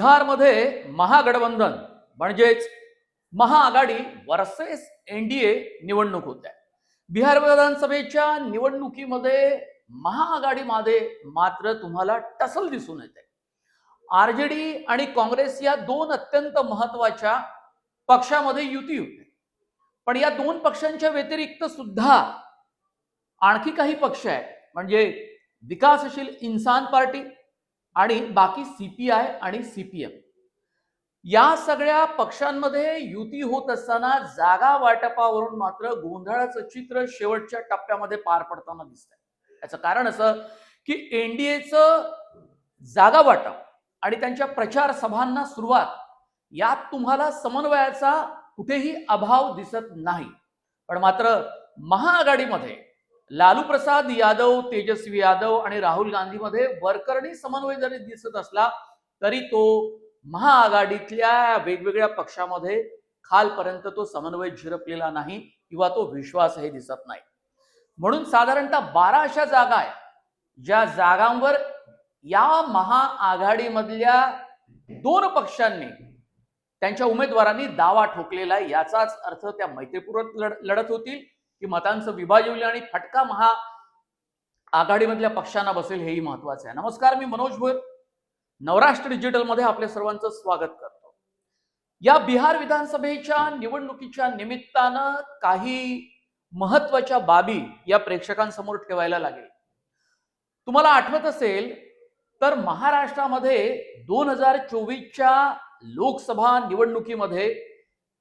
बिहारमध्ये महागठबंधन म्हणजेच महाआघाडी versus NDA निवडणूक होत आहे बिहार विधानसभेच्या निवडणुकीमध्ये महाआघाडीमध्ये मात्र तुम्हाला टसल दिसून येते. आर जे डी आणि काँग्रेस या दोन अत्यंत महत्त्वाच्या पक्षामध्ये युती होते. पण या दोन पक्षांच्या व्यतिरिक्त सुद्धा आणखी काही पक्ष आहेत. म्हणजे विकासशील इन्सान पार्टी आणि बाकी सीपीआय आणि सीपीएम या सगळ्या पक्षांमध्ये युती होत असताना जागा वाटपावरून मात्र गोंधळाचं चित्र शेवटच्या टप्प्यामध्ये पार पडताना दिसतंय. याचं कारण असं की एनडीएचं जागा वाटप आणि त्यांच्या प्रचार सभांना सुरुवात यात तुम्हाला समन्वयाचा कुठेही अभाव दिसत नाही. पण मात्र महाआघाडीमध्ये लालू प्रसाद यादव तेजस्वी यादव आणि राहुल गांधीमध्ये वरकरणी समन्वय जरी दिसत असला तरी तो महाआघाडीतल्या वेगवेगळ्या पक्षामध्ये खालपर्यंत तो समन्वय झिरपलेला नाही किंवा तो विश्वासही दिसत नाही. म्हणून साधारणतः बारा अशा जागा आहेत ज्या जागांवर या महाआघाडीमधल्या दोन पक्षांनी त्यांच्या उमेदवारांनी दावा ठोकलेला आहे याचाच अर्थ त्या मैत्रीपूर्वक लढ लढत होतील. की मतांचं विभाजन होईल आणि फटका महा आघाडीमधल्या पक्षांना बसेल हेही महत्वाचं आहे. नमस्कार मी मनोज भोयर नवराष्ट्र डिजिटलमध्ये आपल्या सर्वांचं स्वागत करतो. या बिहार विधानसभेच्या निवडणुकीच्या निमित्तानं काही महत्त्वाच्या बाबी या प्रेक्षकांसमोर ठेवायला लागेल. तुम्हाला आठवत असेल तर महाराष्ट्रामध्ये दोन हजार चोवीसच्या लोकसभा निवडणुकीमध्ये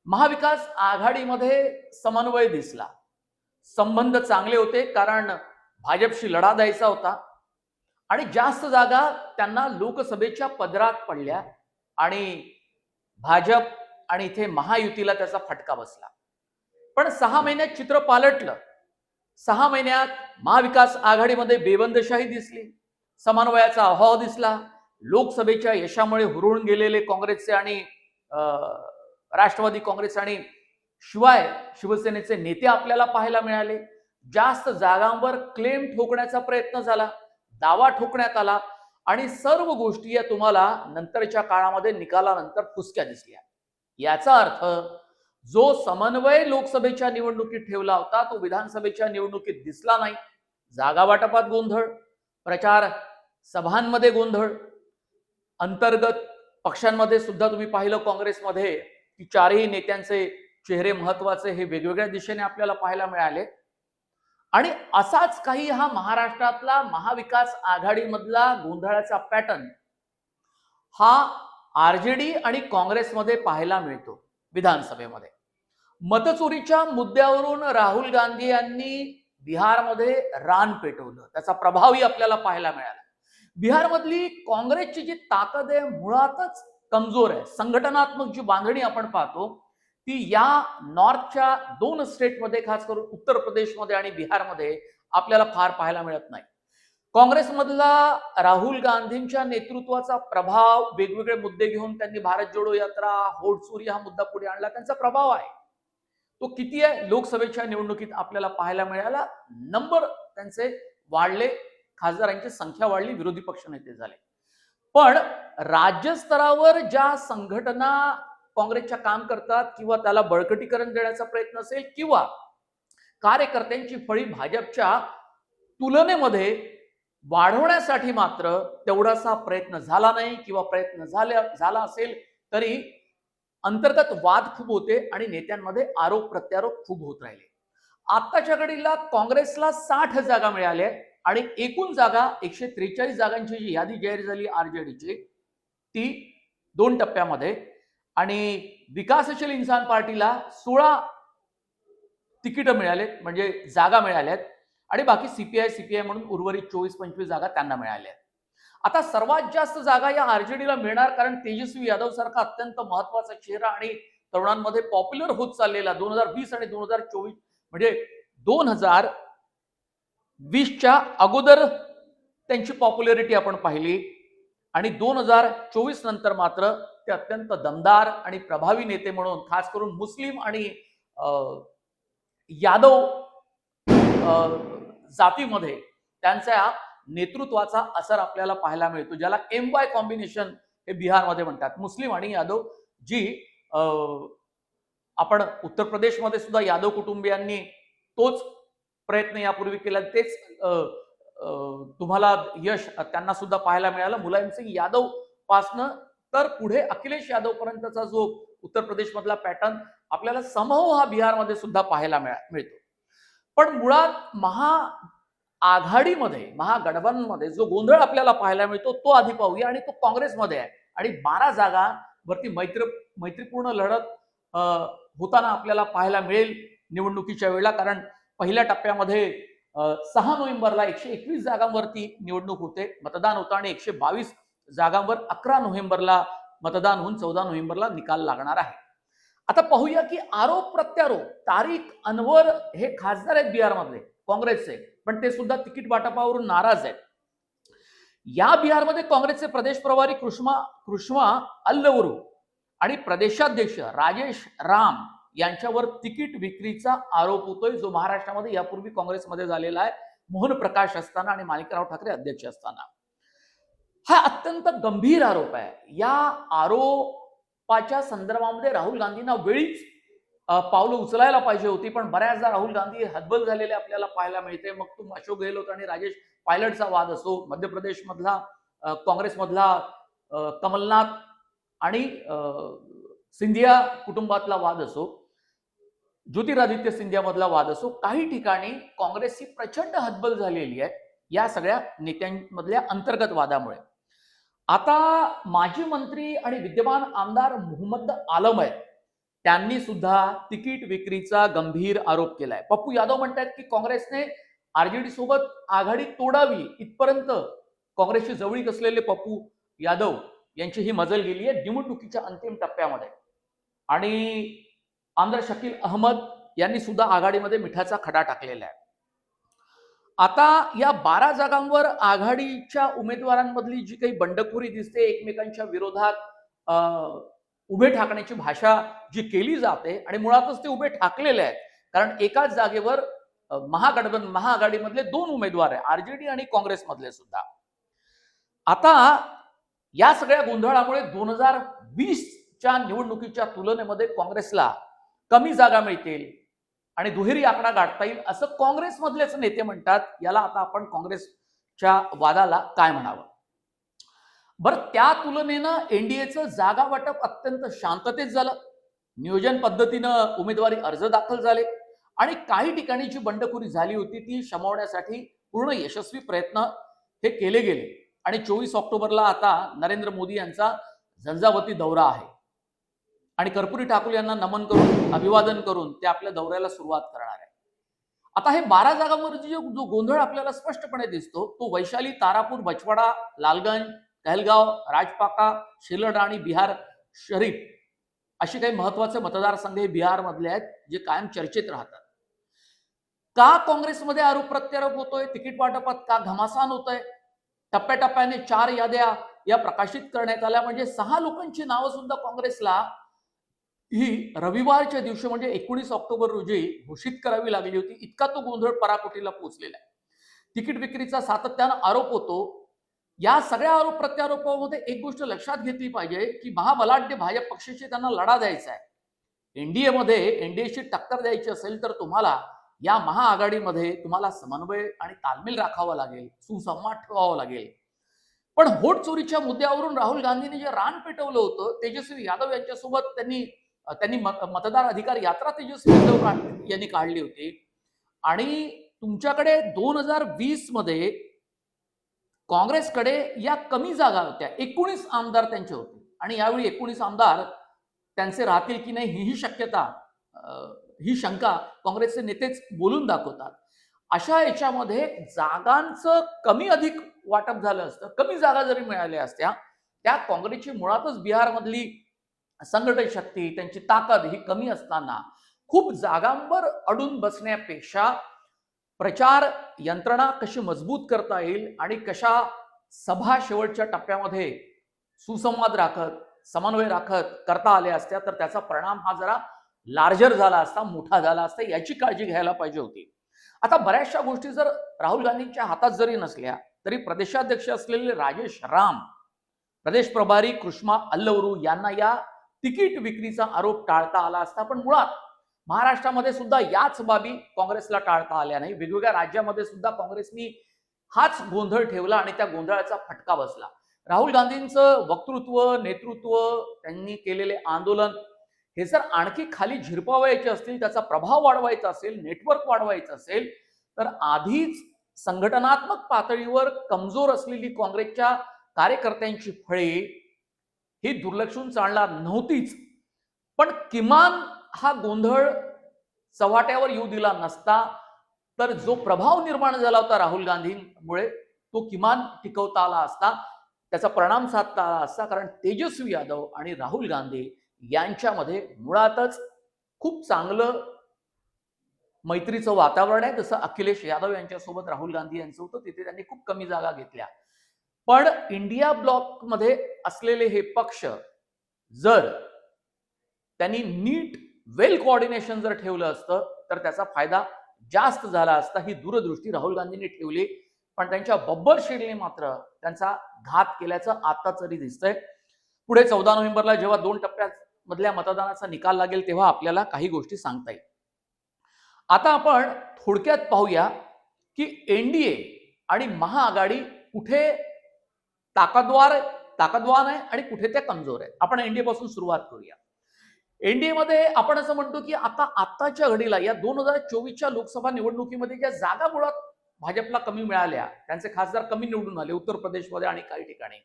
महाविकास आघाडीमध्ये समन्वय दिसला. संबंध चांगले होते कारण भाजपशी लढा द्यायचा होता. आणि जास्त जागा त्यांना लोकसभेच्या पदरात पडल्या आणि भाजप आणि इथे महायुतीला त्याचा फटका बसला. पण सहा महिन्यात चित्र पालटलं. सहा महिन्यात महाविकास आघाडीमध्ये बेबंदशाही दिसली. समन्वयाचा अभाव दिसला. लोकसभेच्या यशामुळे हुरळून गेलेले काँग्रेसचे आणि अं, राष्ट्रवादी काँग्रेस आणि शिवाय शिवसेनेचे नेते आपल्याला पाहायला मिळाले. जास्त जागांवर क्लेम ठोकण्याचा प्रयत्न झाला दावा ठोकण्यात आला आणि सर्व गोष्टी या तुम्हाला नंतरच्या काळामध्ये निकालानंतर फुसक्या दिसल्या. याचा अर्थ जो समन्वय लोकसभेच्या निवडणुकीत ठेवला होता तो विधानसभेच्या निवडणुकीत दिसला नाही. जागा वाटपात गोंधळ प्रचार सभांमध्ये गोंधळ अंतर्गत पक्षांमध्ये सुद्धा तुम्ही पाहिलं काँग्रेसमध्ये की चारही नेत्यांचे चेहरे महत्त्वाचे हे वेगवेगळ्या दिशेने आपल्याला पाहायला मिळाले. आणि असाच काही हा महाराष्ट्रातला महाविकास आघाडीमधला गोंधळाचा पॅटर्न हा आरजेडी आणि काँग्रेसमध्ये पाहायला मिळतो विधानसभेमध्ये. मतचोरीच्या मुद्द्यावरून राहुल गांधी यांनी बिहारमध्ये रान पेटवलं. त्याचा प्रभावही आपल्याला पाहायला मिळाला. बिहारमधली काँग्रेसची जी ताकद आहे मुळातच कमजोर आहे. संघटनात्मक जी बांधणी आपण पाहतो ती या नॉर्थच्या दोन स्टेटमध्ये खास करून उत्तर प्रदेशमध्ये आणि बिहारमध्ये आपल्याला फार पाहायला मिळत नाही. काँग्रेसमधला राहुल गांधींच्या नेतृत्वाचा प्रभाव वेगवेगळे मुद्दे घेऊन त्यांनी भारत जोडो यात्रा होडचोरी हा मुद्दा पुढे आणला त्यांचा प्रभाव आहे. तो किती आहे? लोकसभेच्या निवडणुकीत आपल्याला पाहायला मिळाला. नंबर त्यांचे वाढले खासदारांची संख्या वाढली विरोधी पक्ष नेते झाले. पण राज्यस्तरावर ज्या संघटना काँग्रेसच्या काम करतात किंवा त्याला बळकटीकरण देण्याचा प्रयत्न असेल किंवा कार्यकर्त्यांची फळी भाजपच्या तुलनेमध्ये वाढवण्यासाठी मात्र तेवढासा प्रयत्न झाला नाही किंवा प्रयत्न झाल्या झाला असेल तरी अंतर्गत वाद खूप होते आणि नेत्यांमध्ये आरोप प्रत्यारोप खूप होत राहिले. आत्ताच्या घडीला काँग्रेसला साठ जागा मिळाल्या आणि एकूण जागा एकशे त्रेचाळीस जागांची जी यादी जाहीर झाली आरजेडीची ती दोन टप्प्यामध्ये आणि विकासशील इन्सान पार्टीला सोळा तिकीटं मिळालेत म्हणजे जागा मिळाल्यात. आणि बाकी सीपीआय सीपीआय म्हणून उर्वरित चोवीस पंचवीस जागा त्यांना मिळाल्या आता सर्वात जास्त जागा या आरजेडीला मिळणार कारण तेजस्वी यादव सारखा अत्यंत महत्त्वाचा चेहरा आणि तरुणांमध्ये पॉप्युलर होत चाललेला दोन हजार वीस आणि दोन हजार चोवीस म्हणजे दोन हजार वीसच्या अगोदर त्यांची पॉप्युलरिटी आपण पाहिली. आणि दोन हजार चोवीस नंतर मात्र ते अत्यंत दमदार आणि प्रभावी नेते म्हणून खास करून मुस्लिम आणि अं, यादव जातीमध्ये त्यांच्या नेतृत्वाचा असर आपल्याला पाहायला मिळतो ज्याला एम वाय कॉम्बिनेशन हे बिहारमध्ये म्हणतात. मुस्लिम आणि यादव जी अं, आपण उत्तर प्रदेशमध्ये सुद्धा यादव कुटुंबियांनी तोच प्रयत्न यापूर्वी केला. तेच तुम्हाला यश त्यांना सुद्धा पाहायला मिळालं. मुलायम सिंग यादव पासनं तर पुढे अखिलेश यादव पर्यंतचा जो उत्तर प्रदेशमधला पॅटर्न आपल्याला समूह हा बिहारमध्ये सुद्धा पाहायला मिळतो. पण मुळात महा आघाडीमध्ये महागठबंधनमध्ये जो गोंधळ आपल्याला पाहायला मिळतो तो आधी पाहूया आणि तो काँग्रेसमध्ये आहे. आणि बारा जागांवरती मैत्री मैत्रीपूर्ण लढत होताना आपल्याला पाहायला मिळेल निवडणुकीच्या वेळेला कारण पहिल्या टप्प्यामध्ये सहा नोव्हेंबरला एकशे एकवीस जागांवरती निवडणूक होते मतदान होतं आणि एकशे बावीस जागांवर अकरा नोव्हेंबरला मतदान होऊन चौदा नोव्हेंबरला निकाल लागणार आहे. आता पाहूया की आरोप प्रत्यारोप तारिक अनवर हे खासदार आहेत बिहारमधले काँग्रेसचे पण ते सुद्धा तिकीट वाटपावरून नाराज आहेत. या बिहारमध्ये काँग्रेसचे प्रदेश प्रभारी कृष्मा कृष्मा अल्लवरू आणि प्रदेशाध्यक्ष राजेश राम यांच्यावर तिकीट विक्रीचा आरोप होतोय जो महाराष्ट्रामध्ये यापूर्वी काँग्रेसमध्ये झालेला आहे. मोहन प्रकाश असताना आणि माणिकराव ठाकरे अध्यक्ष असताना. हा अत्यंत गंभीर आरोप आहे. या आरोपाच्या संदर्भामध्ये राहुल गांधींना वेळीच पावलं उचलायला पाहिजे होती पण बऱ्याचदा राहुल गांधी हतबल झालेले आपल्याला पाहायला मिळते. मग तुम अशोक गेहलोत आणि राजेश पायलटचा वाद असो मध्य प्रदेशमधला काँग्रेसमधला कमलनाथ आणि सिंधिया कुटुंबातला वाद असो ज्योतिरादित्य सिंधियामधला वाद असो काही ठिकाणी काँग्रेसची प्रचंड हतबल झालेली आहे या सगळ्या नेत्यांमधल्या अंतर्गत वादामुळे. आता माजी मंत्री आणि विद्यमान आमदार मोहम्मद आलम आहेत. त्यांनी सुद्धा तिकीट विक्रीचा गंभीर आरोप केलाय. पप्पू यादव म्हणतात की काँग्रेसने आरजेडी सोबत आघाडी तोडावी इथपर्यंत काँग्रेसची जवळीक असलेले पप्पू यादव यांची ही मजल गेली आहे निवडणुकीच्या अंतिम टप्प्यामध्ये. आणि आमदार शकील अहमद यांनी सुद्धा आघाडीमध्ये मिठाचा खडा टाकलेला आहे. आता या बारा जागांवर आघाडीच्या उमेदवारांमधली जी काही बंडखोरी दिसते एकमेकांच्या विरोधात अं, उभे ठाकण्याची भाषा जी केली जाते आणि मुळातच ते उभे ठाकलेले आहेत. कारण एकाच जागेवर महागठबंधन महाआघाडीमधले दोन उमेदवार आहे आरजेडी आणि काँग्रेसमधले सुद्धा. आता या सगळ्या गोंधळामुळे दोन हजार वीसच्या निवडणुकीच्या तुलनेमध्ये काँग्रेसला कमी जागा मिळतील आणि दुहेरी आकडा गाठता येईल असं काँग्रेसमधलेच नेते म्हणतात. याला आता आपण काँग्रेसच्या वादाला काय म्हणावं? बरं त्या तुलनेनं एनडीएचं जागा वाटप अत्यंत शांततेत झालं. नियोजन पद्धतीनं उमेदवारी अर्ज दाखल झाले आणि काही ठिकाणी जी बंडखोरी झाली होती ती शमवण्यासाठी पूर्ण यशस्वी प्रयत्न हे केले गेले. आणि चोवीस ऑक्टोबरला आता नरेंद्र मोदी यांचा झंझावती दौरा आहे. आणि कर्पुरी ठाकूर यांना नमन करून अभिवादन करून ते आपल्या दौऱ्याला सुरुवात करणार आहे. आता हे बारा जागांवर जो गोंधळ आपल्याला स्पष्टपणे दिसतो तो वैशाली तारापूर बछवाडा लालगंज कहलगाव राजपाका शिलड आणि बिहार शरीफ असे काही महत्त्वाचे मतदारसंघ हे बिहारमधले आहेत जे कायम चर्चेत राहतात. का काँग्रेसमध्ये आरोप प्रत्यारोप होतोय तिकीट वाटपात का घमासान होतंय? टप्प्याटप्प्याने चार याद्या या प्रकाशित करण्यात आल्या म्हणजे सहा लोकांची नावं सुद्धा काँग्रेसला ही रविवारच्या दिवशी म्हणजे एकोणीस ऑक्टोबर रोजी घोषित करावी लागली होती. इतका तो गोंधळ पराकोटीला पोहोचलेला आहे. तिकीट विक्रीचा सातत्यानं आरोप होतो. या सगळ्या आरोप प्रत्यारोपामध्ये एक गोष्ट लक्षात घेतली पाहिजे की महाबलाढ्य भाजप पक्षाशी त्यांना लढा द्यायचा आहे. एनडीए मध्ये टक्कर द्यायची असेल तर तुम्हाला या महाआघाडीमध्ये तुम्हाला समन्वय आणि तालमेल राखावा लागेल सुसंवाद ठेवावा लागेल. पण व्होट चोरीच्या मुद्द्यावरून राहुल गांधींनी जे रान पेटवलं होतं तेजस्वी यादव यांच्यासोबत त्यांनी त्यांनी मतदार अधिकार यात्रा तेजस्वी यादव यांनी काढली होती. आणि तुमच्याकडे दोन हजार वीसमध्ये काँग्रेसकडे या कमी जागा होत्या. एकोणीस आमदार त्यांचे होते. आणि यावेळी एकोणीस आमदार त्यांचे राहतील की नाही ही शक्यता ही शंका काँग्रेसचे नेतेच बोलून दाखवतात. अशा याच्यामध्ये जागांचं कमी अधिक वाटप झालं असतं कमी जागा जरी मिळाल्या असत्या त्या काँग्रेसची मुळातच बिहारमधली संघटन शक्ती त्यांची ताकद ही कमी असताना खूप जागांवर अडून बसण्यापेक्षा प्रचार यंत्रणा कशी मजबूत करता येईल आणि कशा सभा शेवटच्या टप्प्यामध्ये सुसंवाद राखत समन्वय राखत करता आल्या असत्या तर त्याचा परिणाम हा जरा लार्जर झाला असता मोठा झाला असता याची काळजी घ्यायला पाहिजे होती. आता बऱ्याचशा गोष्टी जर राहुल गांधींच्या हातात जरी नसल्या तरी प्रदेशाध्यक्ष असलेले राजेश राम प्रदेश प्रभारी कृष्मा अल्लवरू यांना या तिकीट विक्रीचा आरोप टाळता आला असता पण मुळात महाराष्ट्रामध्ये सुद्धा याच बाबी काँग्रेसला टाळता आल्या नाही. वेगवेगळ्या राज्यामध्ये सुद्धा काँग्रेसनी हाच गोंधळ ठेवला आणि त्या गोंधळाचा फटका बसला. राहुल गांधींचं वक्तृत्व नेतृत्व त्यांनी केलेले आंदोलन हे जर आणखी खाली झिरपावायचे असतील त्याचा प्रभाव वाढवायचा असेल नेटवर्क वाढवायचं असेल तर आधीच संघटनात्मक पातळीवर कमजोर असलेली काँग्रेसच्या कार्यकर्त्यांची फळे ही दुर्लक्षून चालणार नव्हतीच. पण किमान हा गोंधळ चव्हाट्यावर येऊ दिला नसता तर जो प्रभाव निर्माण झाला होता राहुल गांधींमुळे तो किमान टिकवता आला असता. त्याचा परिणाम साधता आला असता कारण तेजस्वी यादव आणि राहुल गांधी यांच्यामध्ये मुळातच खूप चांगलं मैत्रीचं वातावरण आहे. जसं अखिलेश यादव यांच्यासोबत राहुल गांधी यांचं होतं तिथे त्यांनी खूप कमी जागा घेतल्या. पण इंडिया ब्लॉकमध्ये असलेले हे पक्ष जर त्यांनी नीट वेल कोऑर्डिनेशन जर ठेवलं असतं तर त्याचा फायदा जास्त झाला असता ही दूरदृष्टी राहुल गांधींनी ठेवली. पण त्यांच्या बब्बर शेडने मात्र त्यांचा घात केल्याचं आता तरी दिसतंय. पुढे चौदा नोव्हेंबरला जेव्हा दोन टप्प्यात मधल्या मतदानाचा निकाल लागेल तेव्हा आपल्याला काही गोष्टी सांगता येईल. आता आपण थोडक्यात पाहूया की एनडीए आणि महाआघाडी कुठे ताकदवार ताकदवान आहे आणि कुठे त्या कमजोर आहेत. आपण एनडीए पासून सुरुवात करूया. एनडीए मध्ये आपण असं म्हणतो की आता आताच्या घडीला या दोन हजार चोवीसच्या लोकसभा निवडणुकीमध्ये ज्या जागा मुळात भाजपला कमी मिळाल्या त्यांचे खासदार कमी निवडून आले उत्तर प्रदेशमध्ये आणि काही ठिकाणी.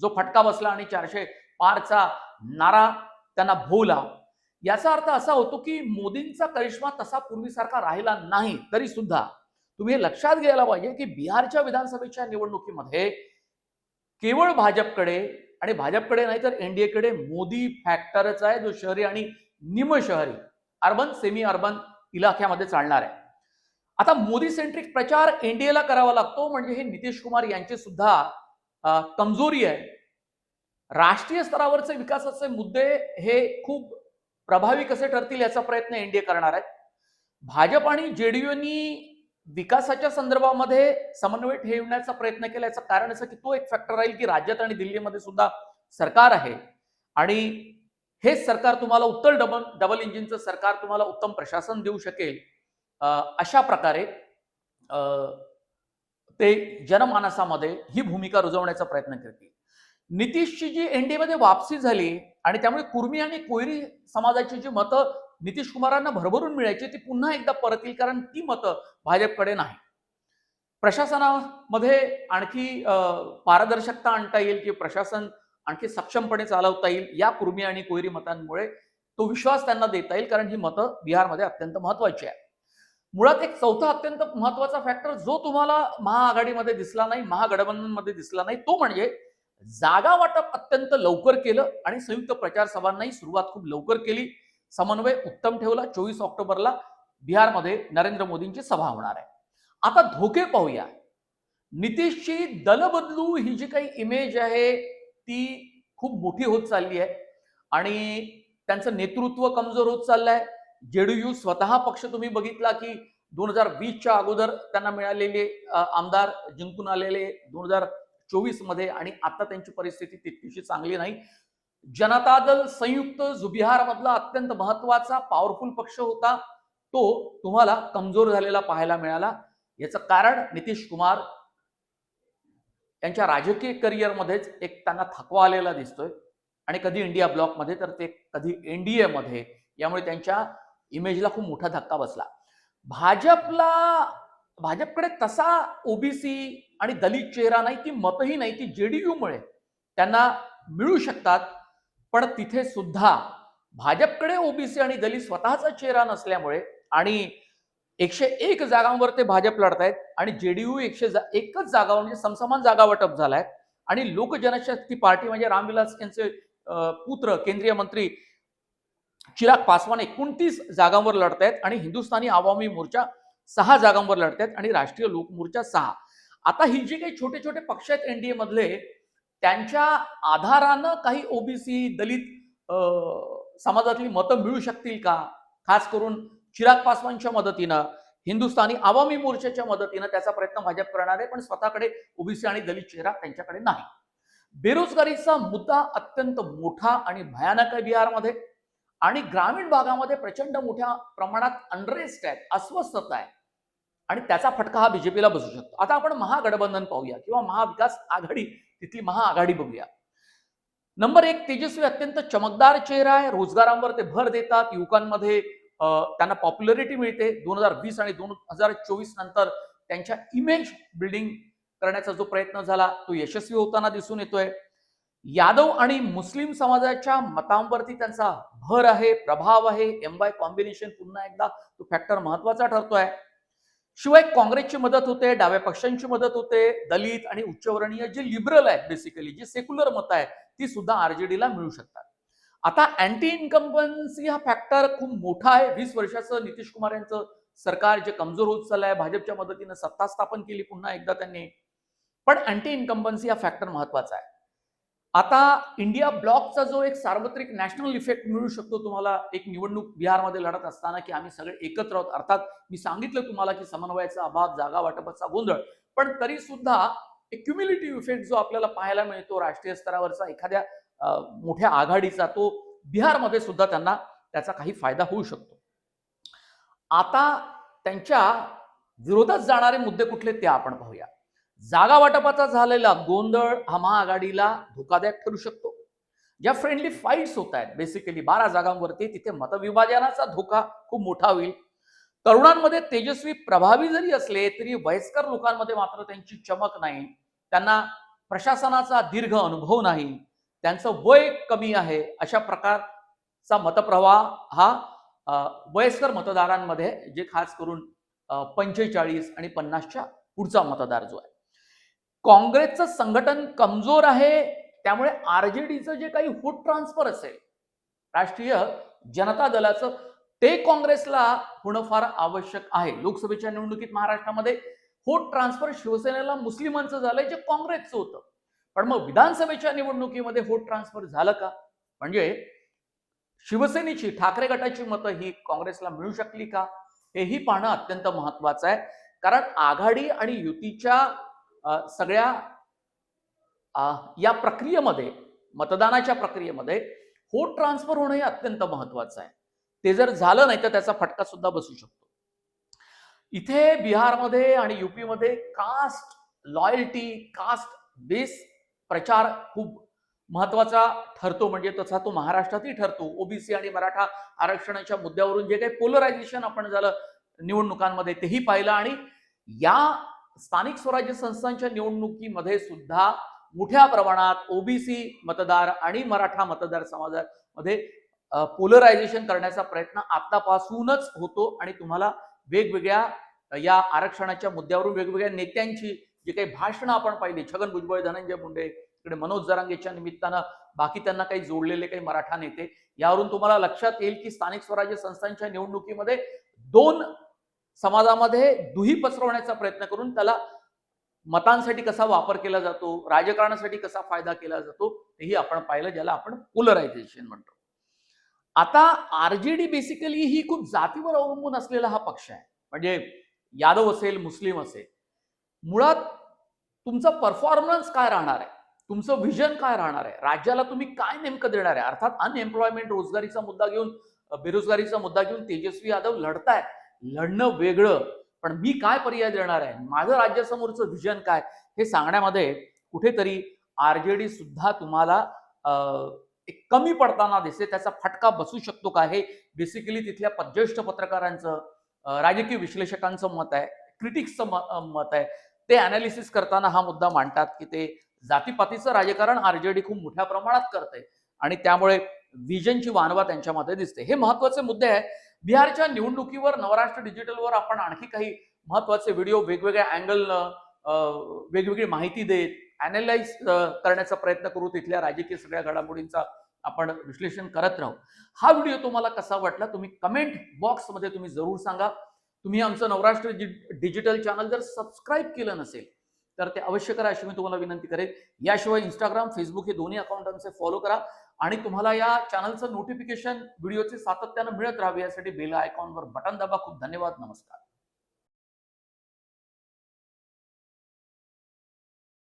जो फटका बसला आणि चारशे पारचा नारा त्यांना भोवला. याचा अर्थ असा होतो की मोदींचा करिश्मा तसा पूर्वीसारखा राहिला नाही तरी सुद्धा तुम्ही हे लक्षात घ्यायला पाहिजे की बिहारच्या विधानसभेच्या निवडणुकीमध्ये केवळ भाजपकडे आणि भाजपकडे नाही तर एनडीएकडे मोदी फॅक्टरच आहे जो शहरी आणि निमशहरी अर्बन सेमी अर्बन इलाख्यामध्ये चालणार आहे. आता मोदी सेंट्रिक प्रचार एनडीएला करावा लागतो म्हणजे हे नितीश कुमार यांचे सुद्धा कमजोरी आहे. राष्ट्रीय स्तरावरचे विकासाचे मुद्दे हे खूप प्रभावी कसे ठरतील याचा प्रयत्न एनडीए करणार आहे. भाजप आणि जेडीयूनी विकासाच्या संदर्भामध्ये समन्वय ठेवण्याचा प्रयत्न केला याचं कारण असं की तो एक फॅक्टर राहील की राज्यात आणि दिल्लीमध्ये सुद्धा सरकार आहे. आणि हेच सरकार तुम्हाला उत्तर डबल डबल इंजिनचं सरकार तुम्हाला उत्तम प्रशासन देऊ शकेल अशा प्रकारे अं, ते जनमानसामध्ये ही भूमिका रुजवण्याचा प्रयत्न करतील. नितीशची जी एनडीएमध्ये वापसी झाली आणि त्यामुळे कुर्मी आणि कोयरी समाजाची जी मतं नितीश कुमारांना भरभरून मिळायची ती पुन्हा एकदा परत येईल कारण ती मतं भाजपकडे नाही. प्रशासनामध्ये आणखी पारदर्शकता आणता येईल की प्रशासन आणखी सक्षमपणे चालवता येईल या कुर्मी आणि कोयरी मतांमुळे तो विश्वास त्यांना देता येईल कारण ही मतं बिहारमध्ये अत्यंत महत्वाची आहे मुळात एक चौथा अत्यंत महत्त्वाचा फॅक्टर जो तुम्हाला महाआघाडीमध्ये दिसला नाही महागठबंधनमध्ये दिसला नाही तो म्हणजे जागा वाटप अत्यंत लवकर केलं आणि संयुक्त प्रचार सभांनाही सुरुवात खूप लवकर केली. समन्वय उत्तम ठेवला. चोवीस ऑक्टोबरला बिहारमध्ये नरेंद्र मोदींची सभा होणार आहे. आता धोके पाहूया. नितीशची दल बदलू ही जी काही इमेज आहे ती खूप मोठी होत चालली आहे. आणि त्यांचं नेतृत्व कमजोर होत चाललंय. जेडीयू स्वतः पक्ष तुम्ही बघितला की दोन हजार वीसच्या अगोदर त्यांना मिळालेले आमदार जिंकून आलेले दोन हजार चोवीसमध्ये आणि आता त्यांची परिस्थिती तितकीशी चांगली नाही. जनता दल संयुक्त जुबिहार मधला अत्यंत महत्त्वाचा पॉवरफुल पक्ष होता. तो तुम्हाला कमजोर झालेला पाहायला मिळाला. याचं कारण नितीश कुमार यांच्या राजकीय करिअरमध्येच एक त्यांना थकवा आलेला दिसतोय. आणि कधी इंडिया ब्लॉकमध्ये तर ते कधी एनडीए मध्ये. यामुळे त्यांच्या इमेजला खूप मोठा धक्का बसला. भाजपला भाजपकडे तसा ओबीसी आणि दलित चेहरा नाही ती मतही नाही ती जेडीयू मुळे त्यांना मिळू शकतात. पण तिथे सुद्धा भाजपकडे ओबीसी आणि दलित स्वतःचा चेहरा नसल्यामुळे आणि एकशे एक जागांवर ते भाजप लढतायत आणि जेडीयू एकशे जा- एकच जागावर म्हणजे समसमान जागा वाटप झालाय. आणि लोक जनशक्ती पार्टी म्हणजे रामविलास यांचे पुत्र केंद्रीय मंत्री चिराग पासवान एकोणतीस जागांवर लढतायत आणि हिंदुस्थानी आवामी मोर्चा सहा जागांवर लढतायत आणि राष्ट्रीय लोक मोर्चा सहा. आता ही जी काही छोटे छोटे पक्ष आहेत एनडीए मधले त्यांच्या आधारानं काही ओबीसी दलित अं, समाजातली मतं मिळू शकतील का? खास करून चिराग पासवानच्या मदतीनं हिंदुस्थानी आवामी मोर्चाच्या मदतीनं त्याचा प्रयत्न भाजप करणार आहे पण स्वतःकडे ओबीसी आणि दलित चेहरा त्यांच्याकडे नाही. बेरोजगारीचा मुद्दा अत्यंत मोठा आणि भयानक आहे बिहारमध्ये आणि ग्रामीण भागामध्ये प्रचंड मोठ्या प्रमाणात अनरेस्ट आहे अस्वस्थता आहे. आणि त्याचा फटका हा बीजेपीला बसू शकतो. आता आपण महागठबंधन पाहूया किंवा महाविकास आघाडी तिथली महाआघाडी बघूया. नंबर एक तेजस्वी अत्यंत चमकदार चेहरा आहे. रोजगारांवर ते भर देतात. युवकांमध्ये त्यांना पॉप्युलरिटी मिळते. दोन हजार वीस आणि दोन हजार चोवीस नंतर त्यांच्या इमेज बिल्डिंग करण्याचा जो प्रयत्न झाला तो यशस्वी होताना दिसून येतोय. यादव आणि मुस्लिम समाजाच्या मतांवरती त्यांचा भर आहे प्रभाव आहे. एम बाय कॉम्बिनेशन पुन्हा एकदा तो फॅक्टर महत्त्वाचा ठरतोय. शिवाय काँग्रेसची मदत होते डाव्या पक्षांची मदत होते दलित आणि उच्चवर्णीय जे लिबरल आहेत बेसिकली जे सेक्युलर मत आहेत ती सुद्धा आरजेडीला मिळू शकतात. आता अँटी इन्कम्बन्सी हा फॅक्टर खूप मोठा आहे. वीस वर्षाचं नितीश कुमार यांचं सरकार जे कमजोर होत चाललंय आहे भाजपच्या मदतीनं सत्ता स्थापन केली पुन्हा एकदा त्यांनी. पण अँटी इन्कम्बन्सी हा फॅक्टर महत्त्वाचा आहे. आता इंडिया ब्लॉकचा जो एक सार्वत्रिक नॅशनल इफेक्ट मिळू शकतो तुम्हाला एक निवडणूक बिहारमध्ये लढत असताना की आम्ही सगळे एकत्र आहोत. अर्थात मी सांगितलं तुम्हाला की समन्वयाचा अभाव जागा वाटपाचा गोंधळ. पण तरी सुद्धा एक क्युम्युलेटिव्ह इफेक्ट जो आपल्याला पाहायला मिळतो राष्ट्रीय स्तरावरचा एखाद्या मोठ्या आघाडीचा तो बिहारमध्ये सुद्धा त्यांना त्याचा काही फायदा होऊ शकतो. आता त्यांच्या विरोधात जाणारे मुद्दे कुठले ते आपण पाहूया. जागा वाटपाचा झालेला गोंधळ हा महाआघाडीला धोकादायक ठरू शकतो. ज्या फ्रेंडली फाईट्स होत आहेत बेसिकली बारा जागांवरती तिथे मतविभाजनाचा धोका खूप मोठा होईल. तरुणांमध्ये तेजस्वी प्रभावी जरी असले तरी वयस्कर लोकांमध्ये मात्र त्यांची चमक नाही. त्यांना प्रशासनाचा दीर्घ अनुभव नाही. त्यांचं वय कमी आहे. अशा प्रकारचा मतप्रवाह हा वयस्कर मतदारांमध्ये जे खास करून पंचेचाळीस आणि पन्नासच्या पुढचा मतदार जो आहे काँग्रेसचं संघटन कमजोर आहे त्यामुळे आरजेडीचं जे काही फूड ट्रान्सफर असेल राष्ट्रीय जनता दलाचं ते काँग्रेसला होणं फार आवश्यक आहे. लोकसभेच्या निवडणुकीत महाराष्ट्रामध्ये फूड ट्रान्सफर शिवसेनेला मुस्लिमांचं झालंय जे काँग्रेसचं होतं. पण मग विधानसभेच्या निवडणुकीमध्ये फूड ट्रान्सफर झालं का? म्हणजे शिवसेनेची ठाकरे गटाची मतं ही काँग्रेसला मिळू शकली का? हेही पाहणं अत्यंत महत्वाचं आहे. कारण आघाडी आणि युतीच्या सगळ्या या प्रक्रियेमध्ये मतदानाच्या प्रक्रियेमध्ये होट ट्रान्सफर होणं हे अत्यंत महत्वाचं आहे. ते जर झालं नाही तर त्याचा फटका सुद्धा बसू शकतो. इथे बिहारमध्ये आणि युपीमध्ये कास्ट लॉयल्टी कास्ट बेस प्रचार खूप महत्त्वाचा ठरतो. म्हणजे तसा तो महाराष्ट्रातही ठरतो. ओबीसी आणि मराठा आरक्षणाच्या मुद्द्यावरून जे काही पोलरायझेशन आपण झालं निवडणुकांमध्ये तेही पाहिलं. आणि या स्थानिक स्वराज्य संस्थांच्या निवडणुकीमध्ये सुद्धा मोठ्या प्रमाणात ओबीसी मतदार आणि मराठा मतदार समाजामध्ये पोलरायझेशन करण्याचा प्रयत्न आतापासूनच होतो आणि तुम्हाला वेगवेगळ्या या आरक्षणाच्या मुद्द्यावरून वेगवेगळ्या नेत्यांची जे काही भाषणं आपण पाहिली छगन भुजबळ धनंजय मुंडे इकडे मनोज जरांगेच्या निमित्तानं बाकी त्यांना काही जोडलेले काही मराठा नेते यावरून तुम्हाला लक्षात येईल की स्थानिक स्वराज्य संस्थांच्या निवडणुकीमध्ये दोन समाजामध्ये दुही पसरवण्याचा प्रयत्न करून त्याला मतांसाठी कसा वापर केला जातो राजकारणासाठी कसा फायदा केला जातो हेही आपण पाहिलं ज्याला आपण पोलरायझेशन म्हणतो. आता आरजेडी बेसिकली ही खूप जातीवर अवलंबून असलेला हा पक्ष आहे. म्हणजे यादव असेल मुस्लिम असेल मुळात तुमचा परफॉर्मन्स काय राहणार आहे? तुमचं व्हिजन काय राहणार आहे? राज्याला तुम्ही काय नेमकं देणार आहे? अर्थात अनएम्प्लॉयमेंट रोजगारीचा मुद्दा घेऊन बेरोजगारीचा मुद्दा घेऊन तेजस्वी यादव लढताय. लढणं वेगळं. पण मी काय पर्याय देणार आहे? माझं राज्यासमोरचं व्हिजन काय? हे सांगण्यामध्ये कुठेतरी आर जे डी सुद्धा तुम्हाला एक कमी पडताना दिसते. त्याचा फटका बसू शकतो का? हे बेसिकली तिथल्या ज्येष्ठ पत्रकारांचं राजकीय विश्लेषकांचं मत आहे. क्रिटिक्सचं म- मत आहे. ते अनालिसिस करताना हा मुद्दा मांडतात की ते जातीपातीचं राजकारण आर जे डी खूप मोठ्या प्रमाणात करते आणि त्यामुळे विजनची वानवा त्यांच्यामध्ये दिसते. हे महत्त्वाचे मुद्दे आहे बिहारच्या निवडणुकीवर नवराष्ट्र डिजिटलवर आपण आणखी काही महत्त्वाचे व्हिडिओ वेगवेगळ्या अँगलनं वेगवेगळी माहिती देत अनालाइज करण्याचा प्रयत्न करू तिथल्या राजकीय सगळ्या घडामोडींचा आपण विश्लेषण करत राहू. हा व्हिडिओ तुम्हाला कसा वाटला तुम्ही कमेंट बॉक्समध्ये तुम्ही जरूर सांगा. तुम्ही आमचं नवराष्ट्र डिजिटल चॅनल जर सबस्क्राईब केलं नसेल तर ते अवश्य करा अशी मी तुम्हाला विनंती करेन. याशिवाय इंस्टाग्राम फेसबुक हे दोन्ही अकाउंट आमचे फॉलो करा. आणि तुम्हाला या चॅनलचं नोटिफिकेशन व्हिडिओचे सातत्यानं मिळत राहावे यासाठी बेल आयकॉनवर बटन दाबा. खूप धन्यवाद. नमस्कार.